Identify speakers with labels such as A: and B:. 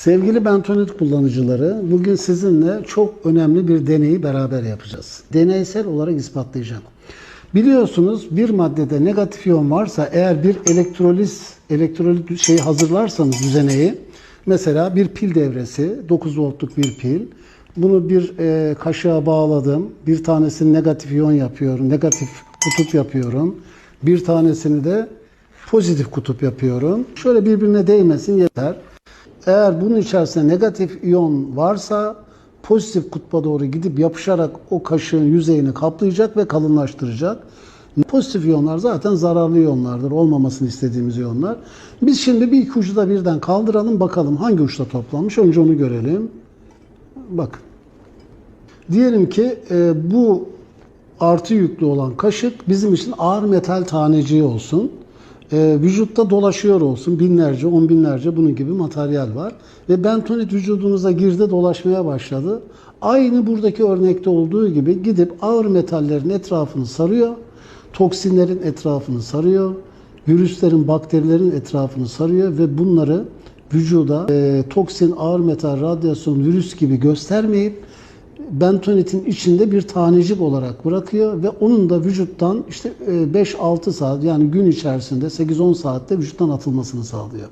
A: Sevgili bentonit kullanıcıları, bugün sizinle çok önemli bir deneyi beraber yapacağız. Deneysel olarak ispatlayacağım. Biliyorsunuz bir maddede negatif iyon varsa eğer bir elektroliz, elektrolit şeyi hazırlarsanız düzeneyi, mesela bir pil devresi, 9 voltluk bir pil, bunu bir e, kaşığa bağladım, bir tanesini negatif iyon yapıyorum, negatif kutup yapıyorum, bir tanesini de pozitif kutup yapıyorum. Şöyle birbirine değmesin yeter. Eğer bunun içerisinde negatif iyon varsa pozitif kutba doğru gidip yapışarak o kaşığın yüzeyini kaplayacak ve kalınlaştıracak. Pozitif iyonlar zaten zararlı iyonlardır. Olmamasını istediğimiz iyonlar. Biz şimdi bir iki ucu da birden kaldıralım bakalım hangi uçta toplanmış. Önce onu görelim. Bakın. Diyelim ki e, bu artı yüklü olan kaşık bizim için ağır metal taneciği olsun. E, vücutta dolaşıyor olsun. Binlerce, on binlerce bunun gibi materyal var. Ve bentonit vücudunuza girdi dolaşmaya başladı. Aynı buradaki örnekte olduğu gibi gidip ağır metallerin etrafını sarıyor. Toksinlerin etrafını sarıyor. Virüslerin, bakterilerin etrafını sarıyor ve bunları vücuda e, toksin, ağır metal, radyasyon, virüs gibi göstermeyip bentonitin içinde bir tanecik olarak bırakıyor ve onun da vücuttan işte e, 5-6 saat yani gün içerisinde 8-10 saatte vücuttan atılmasını sağlıyor.